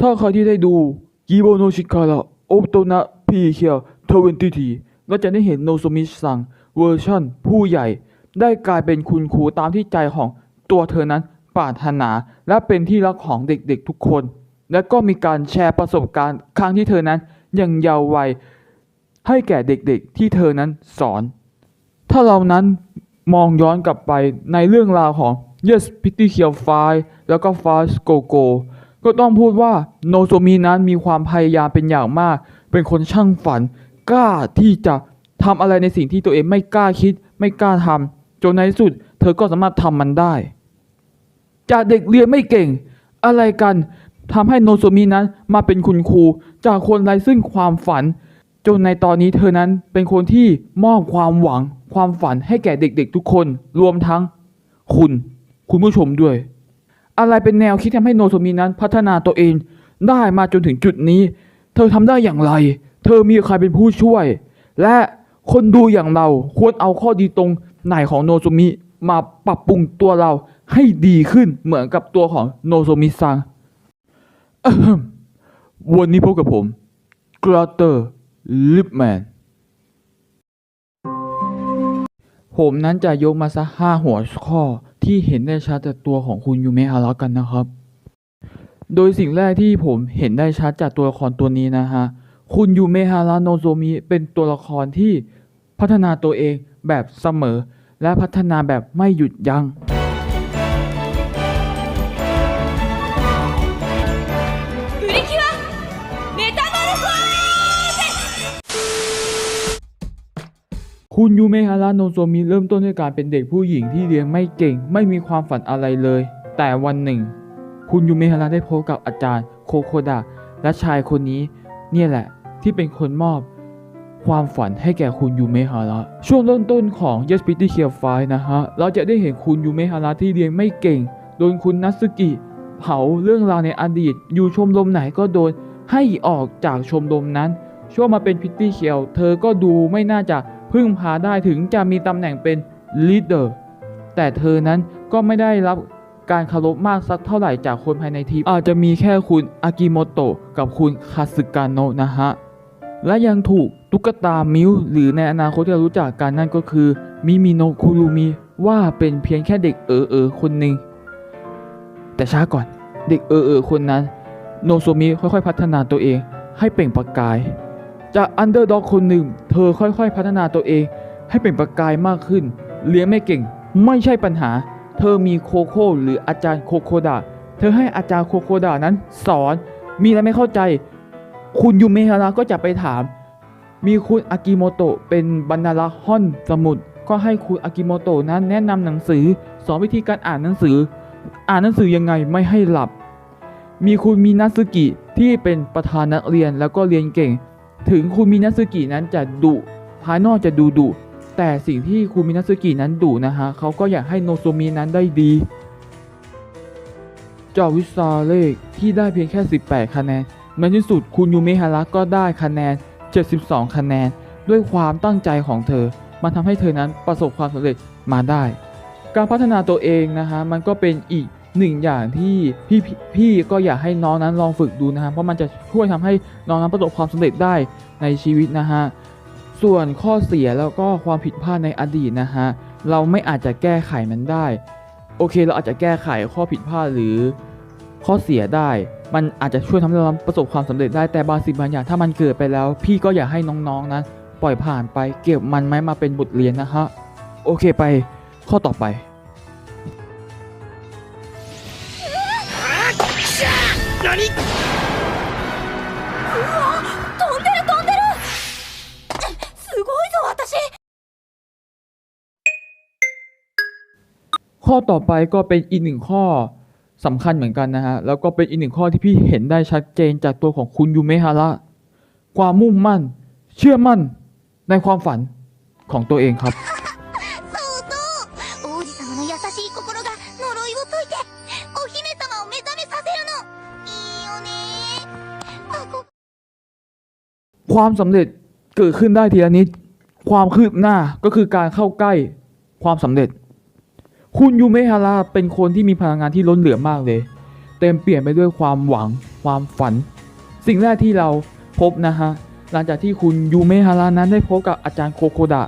ถ้าใครที่ได้ดูกิโบโนชิคาระโอโตนะพีเคียวทเวนตี้ทีก็จะได้เห็นโนโซมิซังเวอร์ชันผู้ใหญ่ ได้กลายเป็นคุณครูตามที่ใจของตัวเธอนั้นปรารถนา และเป็นที่รักของเด็กๆทุกคน และก็มีการแชร์ประสบการณ์ครั้งที่เธอนั้นยังเยาว์วัยให้แก่เด็กๆ ที่เธอนั้นสอน ถ้าเรานั้นมองย้อนกลับไปในเรื่องราวของ Yes Pretty k i l f i แล้วก็ Fast Go Go ก็ต้องพูดว่าโนโซมินั้นมีความพยายามเป็นอย่างมาก เป็นคนช่างฝัน กล้าที่จะทำอะไรในสิ่งที่ตัวเองไม่กล้าคิด ไม่กล้าทำจนในที่สุด เธอก็สามารถทำมันได้ จากเด็กเรียนไม่เก่ง อะไรกันทำให้โนโซมินั้นมาเป็นคุณครู จากคนไร้ซึ่งความฝัน จนในตอนนี้เธอนั้นเป็นคนที่มอบความหวัง ความฝันให้แก่เด็กๆ ทุกคน รวมทั้ง คุณ คุณผู้ชมด้วย อะไรเป็นแนวคิดทำให้โนโซมินั้นพัฒนาตัวเอง ได้มาจนถึงจุดนี้ เธอทำได้อย่างไร เธอมีใครเป็นผู้ช่วย และคนดูอย่างเราควรเอาข้อดีตรงไหนของโนโซมิมาปรับปรุงตัวเราให้ดีขึ้นเหมือนกับตัวของโนโซมิซังวันนี้พบกับผมกราเตอร์ลิปแมนผมนั้นจะยกมาสักห้าหัวข้อ ที่เห็นได้ชัดจากตัวของคุณยูเมะฮาระกันนะครับ โดยสิ่งแรกที่ผมเห็นได้ชัดจากตัวละครตัวนี้นะฮะ คุณยูเมะฮาระโนโซมิเป็นตัวละครที่พัฒนาตัวเองแบบเสมอ และพัฒนาแบบไม่หยุดยัง้ง คุณยูเมฮาระโนโซมิเริ่มต้นด้วยการเป็นเด็กผู้หญิงที่เรียนไม่เก่ง ไม่มีความฝันอะไรเลย แต่วันหนึ่ง คุณยูเมฮาระได้พบกับอาจารย์โคโคดะและชายคนนี้ เนี่ยแหละที่เป็นคนมอบ ความฝันให้แก่คุณยูเมฮาระ ช่วงเริ่มต้นของ Yes Pretty k i l f i นะฮะ เราจะได้เห็นคุณยูเมฮาระที่เรียนไม่เก่ง โดนคุณนัตสึกิ เผาเรื่องราวในอดีต อยู่ชมรมไหนก็โดนให้ออกจากชมรมนั้น ช่วงมาเป็นพิตตี้เคียว เธอก็ดูไม่น่าจะ พึ่งพาได้ถึงจะมีตำแหน่งเป็นลีดเดอร์แต่เธอนั้นก็ไม่ได้รับการเคารพมากสักเท่าไหร่จากคนภายในทีม อาจจะมีแค่คุณอากิโมโตะกับคุณคาสึกาโนะนะฮะ และยังถูกตุ๊กตามิวหรือในอนาคตที่รู้จักกันนั่นก็คือมิมิโนคุรุมิว่าเป็นเพียงแค่เด็กเออเออคนหนึ่งแต่ช้าก่อนเด็กเออเออคนนั้น โนโซมิค่อยๆ พัฒนาตัวเองให้เปล่งประกาย จากอันเดอร์ด็อกคนหนึ่ง เธอค่อยๆ พัฒนาตัวเอง ให้เปล่งประกายมากขึ้น เลี้ยงไม่เก่ง ไม่ใช่ปัญหา เธอมีโคโค่หรืออาจารย์โคโคดะเธอให้อาจารย์โคโคดะนั้นสอน มีอะไรไม่เข้าใจ คุณยูเมฮาระก็จะไปถาม มีคุณอากิโมโตะเป็นบรรณารักษ์ห้อนสมุด ก็ให้คุณอากิโมโตะนั้นแนะนำหนังสือ สอนวิธีการอ่านหนังสือ อ่านหนังสือยังไงไม่ให้หลับ มีคุณมินาซึกิที่เป็นประธานนักเรียนแล้วก็เรียนเก่ง ถึงคุณมินาซึกินั้นจะดุภายนอกจะดูดุแต่สิ่งที่คุณมินาซึกินั้นดุนะฮะเขาก็อยากให้โนโซมินั้นได้ดีจากวิชาเลขที่ได้เพียงแค่ 18 คะแนนในที่สุดคุณยูเมฮาระก็ได้คะแนน 72 คะแนน ด้วยความตั้งใจของเธอ มันทำให้เธอนั้นประสบความสำเร็จมาได้ การพัฒนาตัวเองนะฮะมันก็เป็นอีก หนึ่งอย่างที่พี่พี่พี่ก็อยากให้น้องนั้นลองฝึกดูนะฮะเพราะมันจะช่วยทำให้น้องนั้นประสบความสำเร็จได้ในชีวิตนะฮะส่วนข้อเสียแล้วก็ความผิดพลาดในอดีตนะฮะเราไม่อาจจะแก้ไขมันได้ โอเค เราอาจจะแก้ไขข้อผิดพลาดหรือข้อเสียได้ มันอาจจะช่วยทำให้เราประสบความสำเร็จได้แต่บางสิ่งบางอย่างถ้ามันเกิดไปแล้ว พี่ก็อยากให้น้องๆนั้นปล่อยผ่านไป เก็บมันไว้มาเป็นบทเรียนนะฮะโอเคไปข้อต่อไป 飛んでる飛んでるすごいぞ私 ข้อต่อไปก็เป็นอีกหนึ่งข้อสำคัญเหมือนกันนะฮะ แล้วก็เป็นอีกหนึ่งข้อที่พี่เห็นได้ชัดเจนจากตัวของคุณยูเมฮาระ ความมุ่งมั่น เชื่อมั่นในความฝันของตัวเองครับ ความสำเร็จเกิดขึ้นได้ทีละนิด ความคืบหน้าก็คือการเข้าใกล้ความสำเร็จ คุณยูเมฮาระเป็นคนที่มีพลังงานที่ล้นเหลือมากเลย เต็มเปลี่ยนไปด้วยความหวัง ความฝัน สิ่งแรกที่เราพบนะฮะ หลังจากที่คุณยูเมฮารานั้นได้พบกับอาจารย์โคโคดะ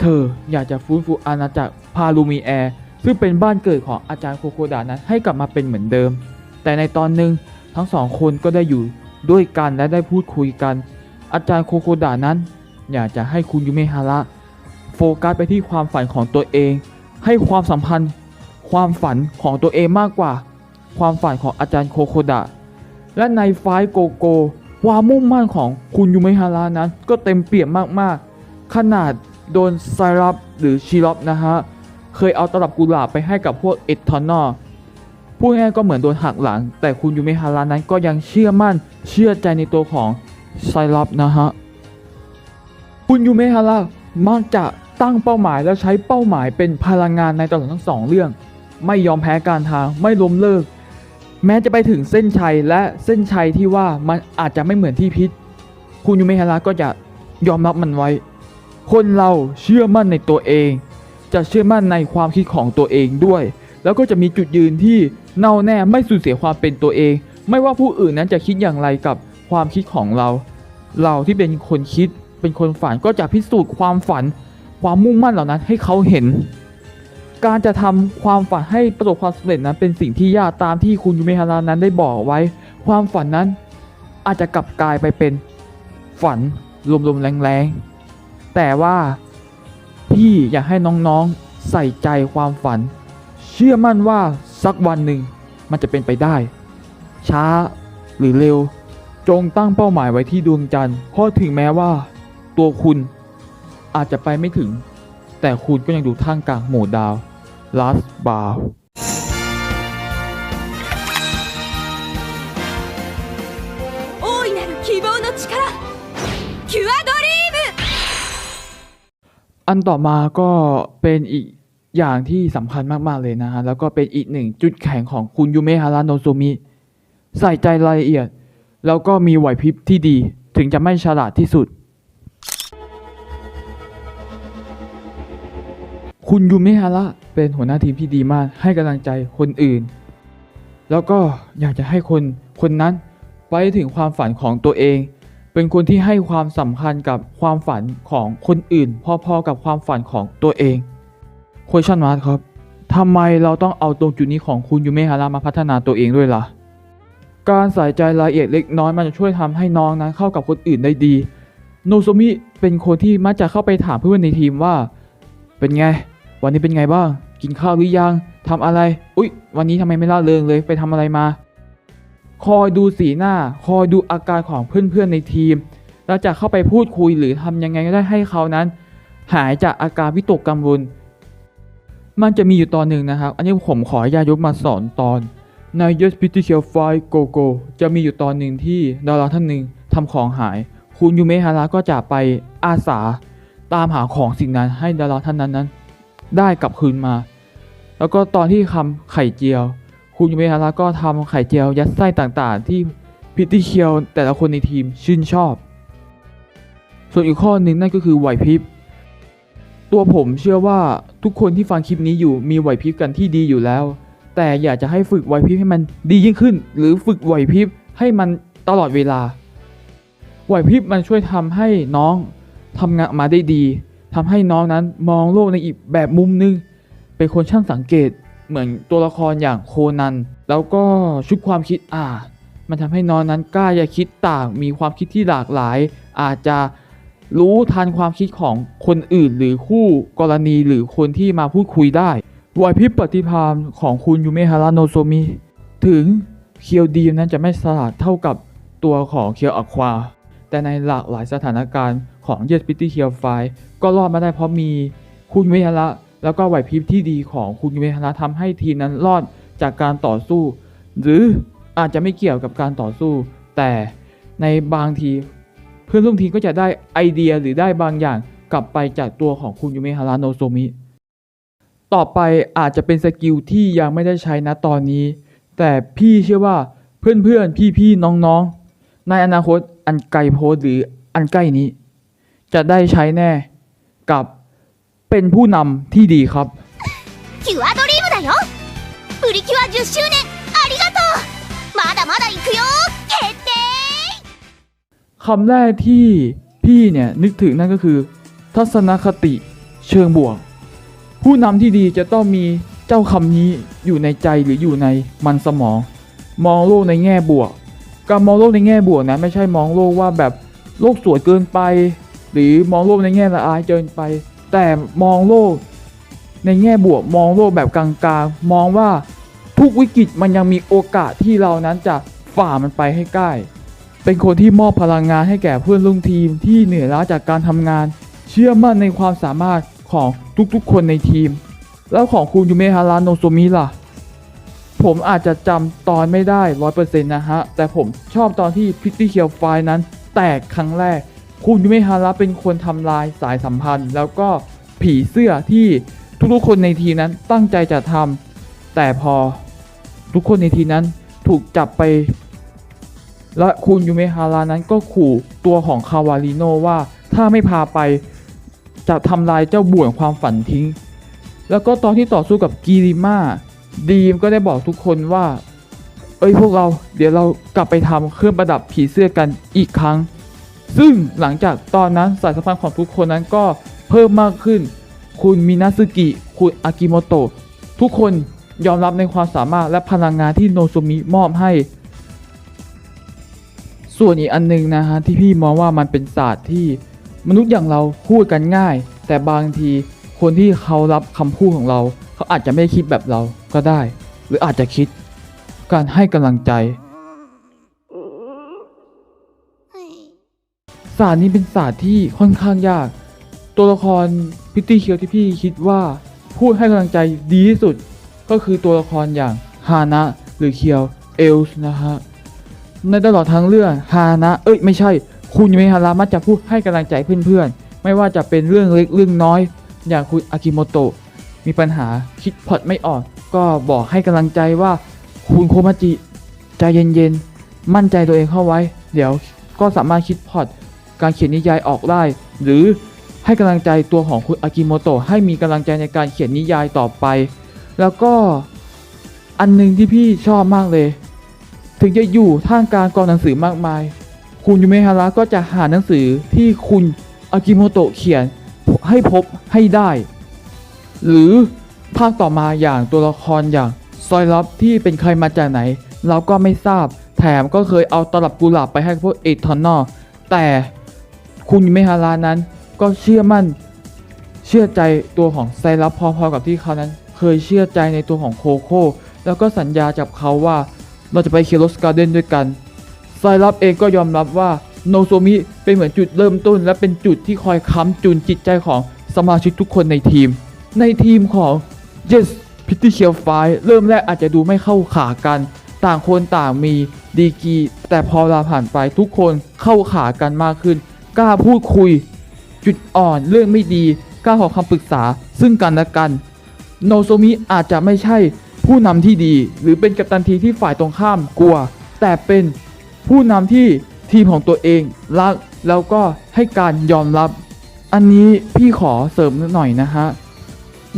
เธออยากจะฟื้นฟูอาณาจักรพาลูมีแอร์ซึ่งเป็นบ้านเกิดของอาจารย์โคโคดะนั้นให้กลับมาเป็นเหมือนเดิม แต่ในตอนหนึ่งทั้งสองคนก็ได้อยู่ด้วยกันและได้พูดคุยกัน อาจารย์โคโคดะนั้น อยากจะให้คุณยูเมฮาระโฟกัสไปที่ความฝันของตัวเอง ให้ความสัมพันธ์ ความฝันของตัวเองมากกว่า ความฝันของอาจารย์โคโคดะ และในไฟโกโก้ความมุ่งมั่นของคุณยูเมฮาระนั้น ก็เต็มเปี่ยมมากๆ ขนาดโดนไซรับหรือชิรอปนะฮะ เคยเอาตลับกุหลาบไปให้กับพวกเอทอนอพูดง่ายก็เหมือนโดนหักหลัง แต่คุณยูเมฮาระนั้นก็ยังเชื่อมั่นเชื่อใจในตัวของ ไซรับนะฮะ คุณยูเมฮาระมักจะตั้งเป้าหมายแล้วใช้เป้าหมายเป็นพลังงานในตลอดทั้งสองเรื่อง ไม่ยอมแพ้การทางไม่ล้มเลิก แม้จะไปถึงเส้นชัยและเส้นชัยที่ว่ามันอาจจะไม่เหมือนที่พิษ คุณยูเมฮาระก็จะยอมรับมันไว้ คนเราเชื่อมั่นในตัวเอง จะเชื่อมั่นในความคิดของตัวเองด้วย แล้วก็จะมีจุดยืนที่แน่วแน่ไม่สูญเสียความเป็นตัวเอง ไม่ว่าผู้อื่นนั้นจะคิดอย่างไรกับ ความคิดของเรา เราที่เป็นคนคิดเป็นคนฝันก็จะพิสูจน์ความฝัน ความมุ่งมั่นเหล่านั้นให้เขาเห็น การจะทำความฝันให้ประสบความสำเร็จนั้นเป็นสิ่งที่ยากตามที่คุณยูเมฮารานั้นได้บอกไว้ ความฝันนั้นอาจจะกลับกลายไปเป็นฝันลมๆแรงๆ แต่ว่าพี่อยากให้น้องๆใส่ใจความฝัน เชื่อมั่นว่าสักวันหนึ่งมันจะเป็นไปได้ ช้าหรือเร็ว จงตั้งเป้าหมายไว้ที่ดวงจันทร์เพราะถึงแม้ว่า ตัวคุณอาจจะไปไม่ถึง แต่คุณก็ยังดูท่ามกลางหมู่ดาว last bar 大いなる希望の力キュアドリーム อันต่อมาก็เป็นอีกอย่างที่สำคัญมาก ๆ เลยนะฮะ แล้วก็เป็นอีกหนึ่งจุดแข็งของคุณยูเมฮาราโนโซมิ ใส่ใจรายละเอียด แล้วก็มีไหวพริบที่ดี ถึงจะไม่ฉลาดที่สุด คุณยูเมฮาระเป็นหัวหน้าทีมที่ดีมากให้กำลังใจคนอื่น แล้วก็อยากจะให้คนคนนั้นไปถึงความฝันของตัวเอง เป็นคนที่ให้ความสำคัญกับความฝันของคนอื่น พอๆกับความฝันของตัวเอง question mark ครับทำไมเราต้องเอาตรงจุดนี้ของคุณยูเมฮาระมาพัฒนาตัวเองด้วยล่ะ การใส่ใจรายละเอียดเล็กน้อยมันจะช่วยทำให้น้องนั้นเข้ากับคนอื่นได้ดี โนโซมิเป็นคนที่มักจะเข้าไปถามเพื่อนในทีมว่า เป็นไง วันนี้เป็นไงบ้าง กินข้าวหรือยังทำอะไร อุ๊ย วันนี้ทำไมไม่ล่าเริงเลยไปทำอะไรมา คอยดูสีหน้า คอยดูอาการของเพื่อนๆในทีม แล้วจะเข้าไปพูดคุยหรือทำยังไงก็ได้ให้เขานั้น หายจากอาการวิตกกังวล มันจะมีอยู่ตอนหนึ่งนะครับ อันนี้ผมขออนุญาตยกมาสอนตอน ใน Yes Pretty Kill Fight Go Go จะมีอยู่ตอนหนึ่งที่ดาราท่านหนึ่งทำของหาย คุณยูเมฮาระก็จะไปอาสาตามหาของสิ่งนั้นให้ดาราท่านนั้นนั้น ได้กลับคืนมา แล้วก็ตอนที่ทำไข่เจียว คุณยูเมฮาระก็ทำไข่เจียวยัดไส้ต่างๆ ที่พิตตี้เคียวแต่ละคนในทีมชื่นชอบ ส่วนอีกข้อหนึ่งนั่นก็คือไหวพริบ ตัวผมเชื่อว่าทุกคนที่ฟังคลิปนี้อยู่มีไหวพริบกันที่ดีอยู่แล้ว แต่อยากจะให้ฝึกไหวพริบให้มันดียิ่งขึ้น หรือฝึกไหวพริบให้มันตลอดเวลา ไหวพริบมันช่วยทำให้น้องทำงานมาได้ดีทำให้น้องนั้นมองโลกในอีกแบบมุมนึง เป็นคนช่างสังเกตเหมือนตัวละครอย่างโคนัน แล้วก็ชุดความคิดอ่ามันทำให้น้องนั้นกล้าจะคิดต่าง มีความคิดที่หลากหลาย อาจจะรู้ทันความคิดของคนอื่น หรือคู่กรณีหรือคนที่มาพูดคุยได้ ไหวพริบปฏิภาณของคุณยูเมฮาราโนโซมิ ถึงเคียวดีนั้นจะไม่สลาดเท่ากับตัวของเคียวอควา แต่ในหลากหลายสถานการณ์ของเยสปิตี้เคียวไฟก็รอดมาได้เพราะมีคุณยูเมฮาระแล้วก็ไหวพริบที่ดีของคุณยูเมฮาระทำให้ทีมนั้นรอดจากการต่อสู้ หรืออาจจะไม่เกี่ยวกับการต่อสู้ แต่ในบางทีเพื่อนร่วมทีมก็จะได้ไอเดียหรือได้บางอย่างกลับไปจากตัวของคุณยูเมฮาระโนโซมิ ต่อไปอาจจะเป็นสกิลที่ยังไม่ได้ใช้นะตอนนี้ แต่พี่เชื่อว่าเพื่อนๆ พี่ๆ น้องๆ ในอนาคตอันไกลโพ้นหรืออันใกล้นี้ จะได้ใช้แน่กับเป็นผู้นำที่ดีครับ キュアドリームだよプリキュア10周年ありがとうまだまだ行くよ คำแรกที่พี่เนี่ยนึกถึงนั่นก็คือ ทัศนคติเชิงบวก ผู้นำที่ดีจะต้องมีเจ้าคำนี้อยู่ในใจหรืออยู่ในมันสมอง มองโลกในแง่บวก การมองโลกในแง่บวกนะไม่ใช่มองโลกว่าแบบโลกสวยเกินไป หรือมองโลกในแง่ละอายเกินไป แต่มองโลกในแง่บวกมองโลกแบบกลางๆ มองว่าทุกวิกฤตมันยังมีโอกาสที่เรานั้นจะฝ่ามันไปให้ใกล้ เป็นคนที่มอบพลังงานให้แก่เพื่อนร่วมทีมที่เหนื่อยล้าจากการทำงาน เชื่อมั่นในความสามารถ ของทุกๆคนในทีม แล้วของคุณยูเมฮาราโนโซมิล่ะ ผมอาจจะจำตอนไม่ได้ร้อยเปอร์เซ็นต์นะฮะ แต่ผมชอบตอนที่พิตตี้เคียวไฟนั้น แตกครั้งแรก คุณยูเมฮาระเป็นคนทำลายสายสัมพันธ์ แล้วก็ผีเสื้อที่ทุกๆคนในทีมนั้นตั้งใจจะทำแต่พอทุกคนในทีมนั้นถูกจับไป และคุณยูเมฮารานั้นก็ขู่ตัวของคาวาลิโนว่าถ้าไม่พาไป จะทำลายเจ้าบ่วงความฝันทิ้ง แล้วก็ตอนที่ต่อสู้กับกีริมาดีมก็ได้บอกทุกคนว่า เอ้ยพวกเราเดี๋ยวเรากลับไปทำเครื่องประดับผีเสื้อกันอีกครั้ง ซึ่งหลังจากตอนนั้นสายสัมพันธ์ของทุกคนนั้นก็เพิ่มมากขึ้น คุณมินาซึกิ คุณอากิโมโตะทุกคนยอมรับในความสามารถและพลังงานที่โนโซมิมอบให้ ส่วนอีกอันหนึงนะฮะที่พี่มองว่ามันเป็นศาสตร์ที่ มนุษย์อย่างเราพูดกันง่าย แต่บางทีคนที่เขารับคำพูดของเรา เขาอาจจะไม่คิดแบบเราก็ได้ หรืออาจจะคิด การให้กำลังใจศาสตร์นี้เป็นศาสตร์ที่ค่อนข้างยาก ตัวละครพิตตี้เคียวที่พี่คิดว่า พูดให้กำลังใจดีที่สุด ก็คือตัวละครอย่างฮานะหรือเคียวเอลส์นะฮะในตลอดทั้งเรื่องฮานะเอ้ยไม่ใช่ คุณยูเมฮารามักจะพูดให้กำลังใจเพื่อนๆ ไม่ว่าจะเป็นเรื่องเล็กเรื่องน้อย อย่างคุณอากิโมโตะมีปัญหาคิดพอตไม่ออก ก็บอกให้กำลังใจว่าคุณโคมาจิใจเย็นๆ มั่นใจตัวเองเข้าไว้ เดี๋ยวก็สามารถคิดพอตการเขียนนิยายออกได้ หรือให้กำลังใจตัวของคุณอากิโมโตะให้มีกำลังใจในการเขียนนิยายต่อไป แล้วก็อันหนึงที่พี่ชอบมากเลย ถึงจะอยู่ท่ามกลางกองหนังสือมากมาย คุณยูเมฮาระก็จะหาหนังสือที่คุณอากิโมโตะเขียนให้พบให้ได้ หรือภาคต่อมาอย่างตัวละครอย่างซอยลับที่เป็นใครมาจากไหน เราก็ไม่ทราบ แถมก็เคยเอาตลับกุหลาบไปให้พวกเอทอนนอแต่คุณยูเมฮาระนั้นก็เชื่อมั่นเชื่อใจตัวของไซรัปพอๆกับที่เขานั้น เคยเชื่อใจในตัวของโคโค่แล้วก็สัญญากับเขาว่าเราจะไปเคโรสการ์เดนด้วยกัน ไซรัปเองก็ยอมรับว่าโนโซมิเป็นเหมือนจุดเริ่มต้น และเป็นจุดที่คอยค้ำจุนจิตใจของสมาชิกทุกคนในทีม ในทีมของ Yes p i t t y k i l l f i เริ่มแรกอาจจะดูไม่เข้าขากัน ต่างคนต่างมีดีกีแต่พอเวลาผ่านไปทุกคนเข้าขากันมากขึ้น กล้าพูดคุย จุดอ่อนเรื่องไม่ดี กล้าขอคำปรึกษาซึ่งกันและกัน โนโซมิอาจจะไม่ใช่ผู้นำที่ดี หรือเป็นกัปตันทีที่ฝ่ายตรงข้ามกลัว แต่เป็น ผู้นำที่ทีมของตัวเองรักแล้วก็ให้การยอมรับ อันนี้พี่ขอเสริมหน่อยนะฮะ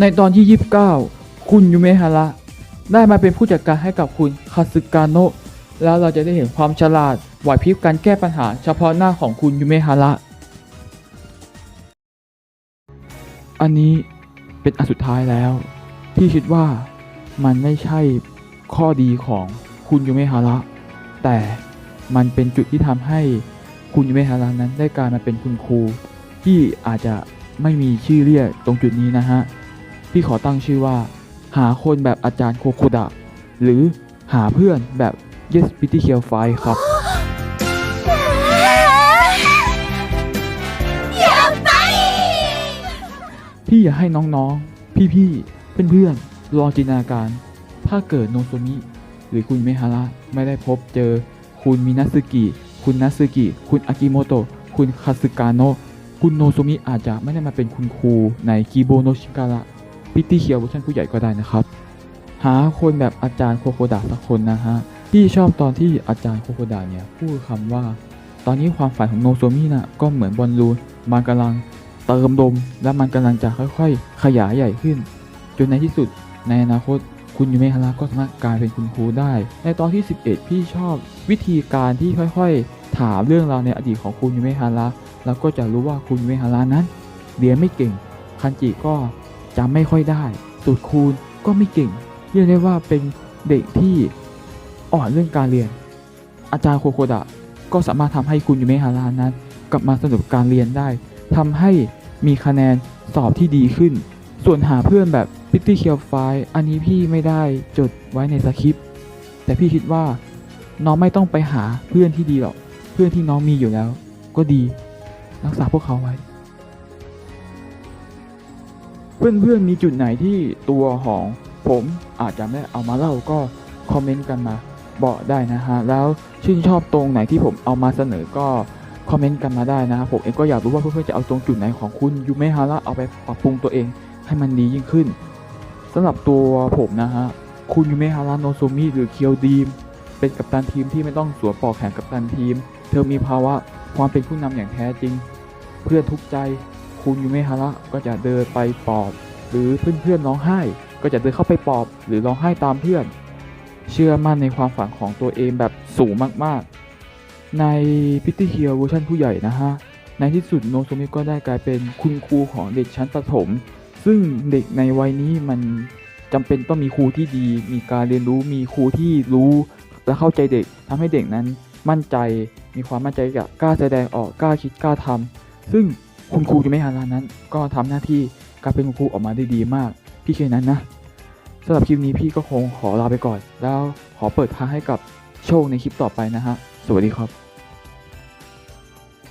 ในตอนที่ 29 คุณยูเมฮาระได้มาเป็นผู้จัดการให้กับคุณคาสึกาโนะแล้วเราจะได้เห็นความฉลาดไหวพริบการแก้ปัญหาเฉพาะหน้าของคุณยูเมฮาระอันนี้เป็นอันสุดท้ายแล้ว ที่คิดว่ามันไม่ใช่ข้อดีของคุณยูเมฮาระแต่ มันเป็นจุดที่ทำให้คุณยูเมฮารานั้น ได้กลายมาเป็นคุณครู ที่อาจจะไม่มีชื่อเรียกตรงจุดนี้นะฮะพี่ขอตั้งชื่อว่า หาคนแบบอาจารย์โคโคดะ หรือหาเพื่อนแบบเยสปิติเคียวไฟครับพี่อยากให้น้องๆ พี่ๆ เพื่อนๆ ลองจินตนาการ ถ้าเกิดโนโซมิ หรือคุณเมฮาระไม่ได้พบเจอ คุณมินาซึกิ คุณนัซึกิ คุณอากิโมโตะ คุณคาสึกาโนะคุณโนโซมิอาจจะไม่ได้มาเป็นคุณครูในกิโบโนชิการะพิตี้เคียวเวอร์ชันผู้ใหญ่ก็ได้นะครับ หาคนแบบอาจารย์โคโคดะสักคนนะฮะพี่ชอบตอนที่อาจารย์โคโคดะเนี่ยพูดคำว่า ตอนนี้ความฝันของโนโซมิน่ะก็เหมือนบอลลูนมันกำลังเติมลมและมันกำลังจะค่อยๆ ขยายใหญ่ขึ้น จนในที่สุดในอนาคต คุณยูเมฮาระก็สามารถกลายเป็นคุณครูได้ ในตอนที่ 11 พี่ชอบวิธีการที่ค่อยๆ ถามเรื่องราวในอดีตของคุณยูเมฮาระแล้วก็จะรู้ว่าคุณยูเมฮาระนั้น เรียนไม่เก่ง คันจิก็จำไม่ค่อยได้สูตรคูณก็ไม่เก่ง เรียกได้ว่าเป็นเด็กที่อ่อนเรื่องการเรียน อาจารย์โคโคดะก็สามารถทำให้คุณยูเมฮาระนั้น กลับมาสนุกกับการเรียนได้ทำให้มีคะแนนสอบที่ดีขึ้น ส่วนหาเพื่อนแบบ พิตตี้เคียวไฟอันนี้พี่ไม่ได้จดไว้ในสคริปต์แต่พี่คิดว่า น้องไม่ต้องไปหาเพื่อนที่ดีหรอก เพื่อนที่น้องมีอยู่แล้ว ก็ดี รักษาพวกเขาไว้ เพื่อนๆมีจุดไหนที่ตัวของผมอาจจะไม่เอามาเล่าก็คอมเมนต์กันมาบอกได้นะฮะ แล้วชื่นชอบตรงไหนที่ผมเอามาเสนอก็คอมเมนต์กันมาได้นะครับผมเองก็อยากรู้ว่าเพื่อนๆจะเอาตรงจุดไหนของคุณยูเมฮาระเอาไปปรับปรุงตัวเองให้มันดียิ่งขึ้น สำหรับตัวผมนะฮะ คุณยูเมฮาระโนโซมิหรือเคียวดีม เป็นกัปตันทีมที่ไม่ต้องสวมปลอกแขนกัปตันทีม เธอมีภาวะความเป็นผู้นำอย่างแท้จริง เพื่อนทุกใจคุณยูเมฮาระก็จะเดินไปปลอบ หรือเพื่อนๆร้องไห้ ก็จะเดินเข้าไปปลอบ หรือร้องไห้ตามเพื่อน เชื่อมั่นในความฝันของตัวเองแบบสูงมากๆ ในพิตี้เฮียเวอร์ชันผู้ใหญ่นะฮะในที่สุดโนโซมิก็ได้กลายเป็นคุณครูของเด็กชั้นประถม ซึ่งเด็กในวัยนี้มันจำเป็นต้องมีครูที่ดี มีการเรียนรู้ มีครูที่รู้และเข้าใจเด็กทำให้เด็กนั้นมั่นใจ มีความมั่นใจกับกล้าแสดงออกกล้าคิดกล้าทำซึ่งคุณครูยูเมฮารานั้น ก็ทำหน้าที่การเป็นคุณครูออกมาได้ดีมาก พี่เคนั้นนะสำหรับคลิปนี้พี่ก็คงขอลาไปก่อน แล้วขอเปิดทางให้กับโชคในคลิปต่อไปนะฮะ สวัสดีครับ